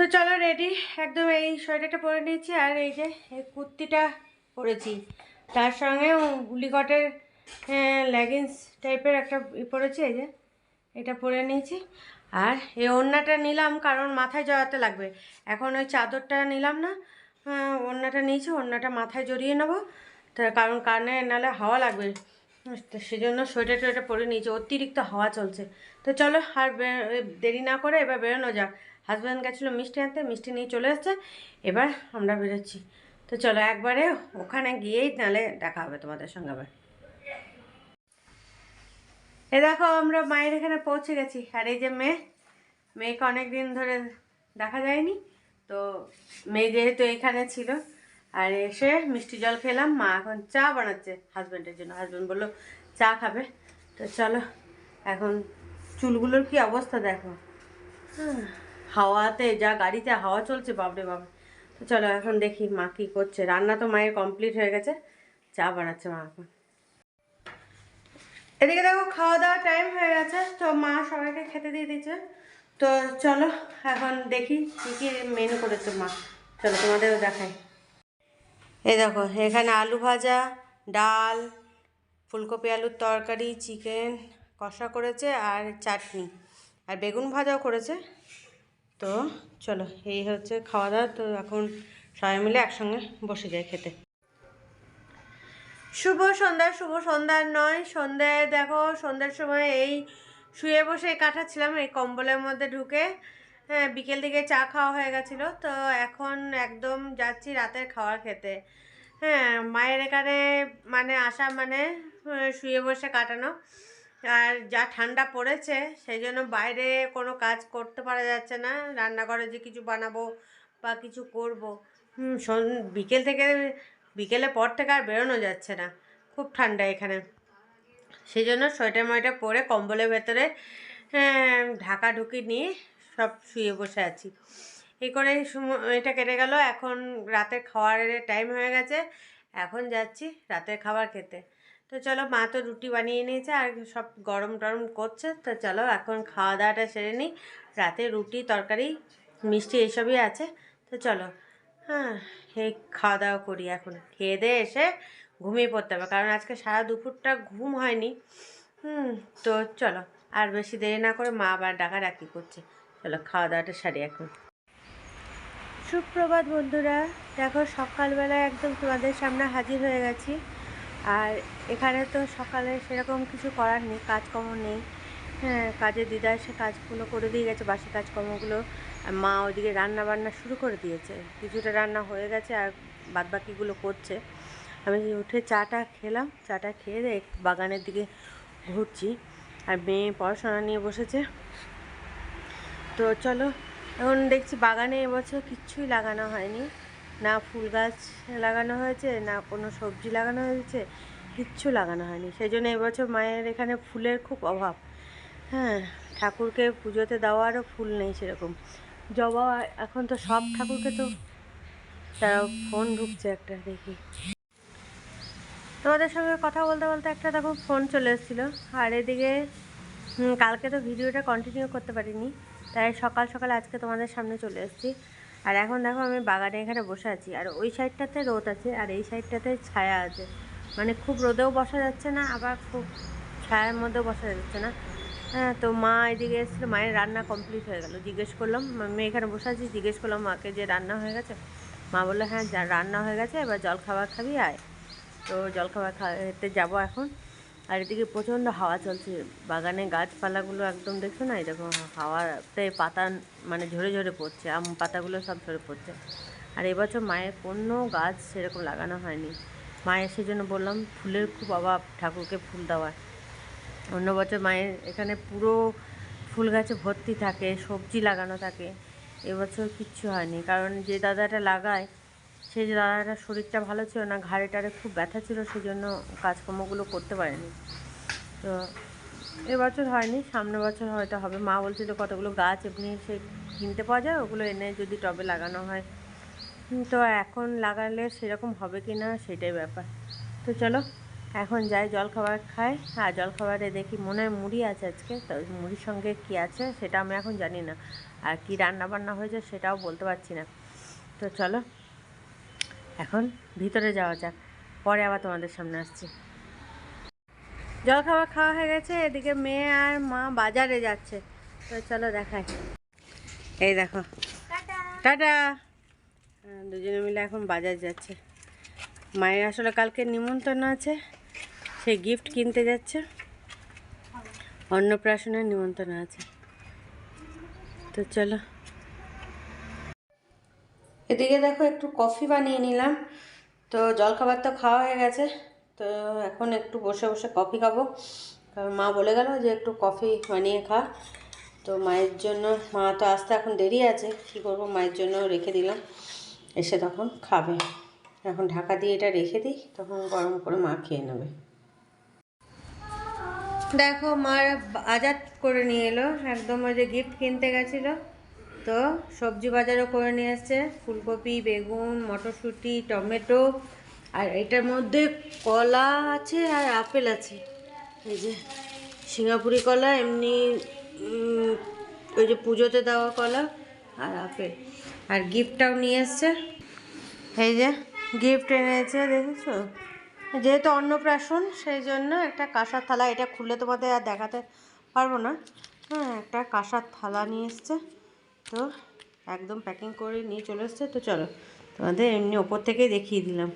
তো চলো রেডি একদম এই সোয়েটারটা পরে নিয়েছি আর এই যে এই কুর্তিটা পরেছি। তার সঙ্গে গুলিকটের লেগিংস টাইপের একটা ই পরেছি এই যে এটা পরে নিয়েছি। আর এই ওড়নাটা নিলাম কারণ মাথায় জড়াতে লাগবে। এখন ওই চাদরটা নিলাম না আহ, ওড়নাটা নিয়েছি ওড়নাটা মাথায় জড়িয়ে নেব। তার কারণ কানে নালে হাওয়া লাগবে। সেজন্য সোয়েটার টোয়েটার পরে নিয়েছি অতিরিক্ত হাওয়া চলছে। তো চলো আর দেরি না করে এবার বেরোনো যাক। হাজব্যান্ড গেছিল মিষ্টি আনতে মিষ্টি নিয়ে চলে এসছে। এবার আমরা বেরোচ্ছি। তো চলো একবারে ওখানে গিয়েই তাহলে দেখা হবে তোমাদের সঙ্গে আবার। এ দেখো আমরা মায়ের এখানে পৌঁছে গেছি। আর এই যে মেয়ে মেয়েকে অনেক দিন ধরে দেখা যায়নি। তো মেয়ে যেহেতু এখানে ছিল আর এসে মিষ্টি জল খেলাম। মা এখন চা বানাচ্ছে হাজব্যান্ডের জন্য। হাজব্যান্ড বলল চা খাবে। তো চলো এখন চুলগুলোর কি অবস্থা দেখো। হ্যাঁ, হাওয়াতে, যা গাড়িতে হাওয়া চলছে, বাপরে বাপ। তো চলো এখন দেখি মা কী করছে। রান্না তো মায়ের কমপ্লিট হয়ে গেছে। চা বানাচ্ছে মা এখন। এদিকে দেখো খাওয়া দাওয়ার টাইম হয়ে গেছে। তো মা সবাইকে খেতে দিয়ে দিচ্ছে তো চলো এখন দেখি কী কী মেনু করেছে মা। চলো তোমাদেরও দেখাই। এই দেখো, এখানে আলু ভাজা, ডাল, ফুলকপি আলুর তরকারি চিকেন কষা করেছে আর চাটনি। আর বেগুন ভাজাও করেছে। তো চলো, এই হচ্ছে খাওয়া দাওয়া তো এখন সবাই মিলে একসঙ্গে বসে যাই খেতে। শুভ সন্ধ্যা, শুভ সন্ধ্যার নয়। সন্ধ্যায় দেখো, সন্ধ্যার সময় এই শুয়ে বসে কাটাচ্ছিলাম এই কম্বলের মধ্যে ঢুকে হ্যাঁ বিকেল দিকে চা খাওয়া হয়ে গেছিল। তো এখন একদম যাচ্ছি রাতের খাওয়ার খেতে। হ্যাঁ মায়ের এখানে মানে আসা মানে শুয়ে বসে কাটানো। আর যা ঠান্ডা পড়েছে সেই জন্য বাইরে কোনো কাজ করতে পারা যাচ্ছে না। রান্নাঘরে যে কিছু বানাবো বা কিছু করব বিকেল থেকে বিকেলে পর থেকে আর বেরোনো যাচ্ছে না। খুব ঠান্ডা এখানে। সেই জন্য সোয়েটার ময়টা পরে কম্বলের ভেতরে হ্যাঁ, ঢাকা ঢুকি নিয়ে সব শুয়ে বসে আছি। এই করে এটা কেটে গেল। এখন রাতের খাওয়ারের টাইম হয়ে গেছে। এখন যাচ্ছি রাতের খাবার খেতে। তো চলো মা তো রুটি বানিয়ে নিয়েছে আর সব গরম টরম করছে। তো চলো এখন খাওয়া দাওয়াটা সেরে নিই। রাতে রুটি, তরকারি, মিষ্টি এইসবই আছে। তো চলো হ্যাঁ এই খাওয়া দাওয়া করি এখন। খেয়ে দিয়ে এসে ঘুমিয়ে পড়তে হবে, কারণ আজকে সারা দুপুরটা ঘুম হয়নি। হুম, তো চলো, আর বেশি দেরি না করে মা আবার ডাকাডাকি করছে। চলো খাওয়া দাওয়াটা সারি এখন। সুপ্রভাত বন্ধুরা, দেখো সকালবেলা একদম তোমাদের সামনে হাজির হয়ে গেছি। আর এখানে তো সকালে সেরকম কিছু করার নেই, কাজকর্ম নেই। হ্যাঁ কাজে দিদা এসে কাজগুলো করে দিয়ে গেছে, বাসি কাজকর্মগুলো। মা ওইদিকে রান্না বান্না শুরু করে দিয়েছে। কিছুটা রান্না হয়ে গেছে আর বাদবাকিগুলো করছে। আমি উঠে চাটা খেলাম, চাটা খেয়ে বাগানের দিকে ঘুরছি। আর মেয়ে পড়াশোনা নিয়ে বসেছে। তো চলো, এখন দেখছি বাগানে এবছর কিচ্ছুই লাগানো হয়নি। না ফুল গাছ লাগানো হয়েছে, না কোনো সবজি লাগানো হয়েছে, কিচ্ছু লাগানো হয়নি। সেই জন্য এবছর মায়ের এখানে ফুলের খুব অভাব। হ্যাঁ ঠাকুরকে পুজোতে দেওয়ারও ফুল নেই সেরকম। জবা এখন তো সব ঠাকুরকে তো তারা ফোন ঢুকছে একটা দেখি। তোমাদের সঙ্গে কথা বলতে বলতে একটা দেখো ফোন চলে এসেছিল। আর এদিকে কালকে তো ভিডিওটা কন্টিনিউ করতে পারিনি। তাই সকাল সকাল আজকে তোমাদের সামনে চলে এসেছি। আর এখন দেখো আমি বাগানে এখানে বসে আছি। আর ওই সাইডটাতে রোদ আছে, আর এই সাইডটাতে ছায়া আছে। মানে খুব রোদেও বসা যাচ্ছে না, আবার খুব ছায়ার মধ্যেও বসা যাচ্ছে না। হ্যাঁ তো মা এদিকে এসেছিল, মায়ের রান্না কমপ্লিট হয়ে গেল। জিজ্ঞেস করলাম, আমি এখানে বসে আছি? জিজ্ঞেস করলাম মাকে যে রান্না হয়ে গেছে? মা বলল হ্যাঁ রান্না হয়ে গেছে, এবার জল খাবার খাবি, আয়। তো জলখাবার খাইতে যাব এখন। আর এদিকে প্রচণ্ড হাওয়া চলছে। বাগানে গাছপালাগুলো একদম দেখছ না? এরকম হাওয়াতে পাতা মানে ঝরে ঝরে পড়ছে, আম পাতাগুলো সব ঝরে পড়ছে। আর এবছর মায়ের কোনো গাছ সেরকম লাগানো হয়নি। মায়ের সেজন্য বললাম, ফুলের খুব অভাব ঠাকুরকে ফুল দেওয়ার। অন্য বছর মায়ের এখানে পুরো ফুল গাছে ভর্তি থাকে, সবজি লাগানো থাকে। এবছর কিচ্ছু হয়নি। কারণ যে দাদাটা লাগায় সেই দাদাটার শরীরটা ভালো ছিল না ঘাড়ে টাড়ে খুব ব্যথা ছিল সেই জন্য কাজকর্মগুলো করতে পারেনি। তো এবছর হয়নি সামনের বছর হয়তো হবে। মা বলছিল কতগুলো গাছ এমনি সে কিনতে পাওয়া যায়? ওগুলো এনে যদি টবে লাগানো হয়। তো এখন লাগালে সেরকম হবে কি না, সেটাই ব্যাপার। তো চলো, এখন যাই, জলখাবার খাই। আর জলখাবারে দেখি মনে হয় মুড়ি আছে আজকে। তো মুড়ির সঙ্গে কি আছে, সেটা আমি এখন জানি না। আর কি রান্না বান্না হয়েছে সেটাও বলতে পারছি না। তো চলো। এখন ভিতরে যাওয়া যাক। পরে আবার তোমাদের সামনে আসছি। জলখাবার খাওয়া হয়ে গেছে এদিকে মেয়ে আর মা বাজারে যাচ্ছে। তো চলো দেখাই। এই দেখো। টাটা। হ্যাঁ, দুজনে মিলে এখন বাজার যাচ্ছে। মায়ের আসলে কালকে নিমন্ত্রণ আছে সে গিফট কিনতে যাচ্ছে। অন্নপ্রাশনের নিমন্ত্রণ আছে। তো চলো। এদিকে দেখো একটু কফি বানিয়ে নিলাম। তো জলখাবার তো খাওয়া হয়ে গেছে। তো এখন একটু বসে বসে কফি খাব। কারণ মা বলে গেল যে একটু কফি বানিয়ে খা। তো মায়ের জন্য, মা তো আসতে এখন দেরি আছে। কী করব? মায়ের জন্য রেখে দিলাম। এসে তখন খাবে। এখন ঢাকা দিয়ে এটা রেখে দিই। তখন গরম করে মা খেয়ে নেবে। দেখো, মার বাজার করে নিয়ে এলো। একদম ওই যে গিফট কিনতে গেছিল। তো সবজি বাজারও করে নিয়ে এসছে। ফুলকপি, বেগুন, মটরশুঁটি, টমেটো, আর এটার মধ্যে কলা আছে আর আপেল আছে। এই যে সিঙ্গাপুরি কলা, এমনি ওই যে পুজোতে দেওয়া কলা আর আপেল। আর গিফটটাও নিয়ে এসছে। এই যে গিফট এনেছে, দেখেছ? যেহেতু অন্নপ্রাশন, সেই জন্য একটা কাঁসার থালা, এটা খুলে তোমাদের আর দেখাতে পারব না। হ্যাঁ একটা কাঁসার থালা নিয়ে এসছে। তো একদম প্যাকিং করে নিয়ে চলে এসছে। তো চলো তোমাদের এমনি ওপর থেকেই দেখিয়ে দিলাম।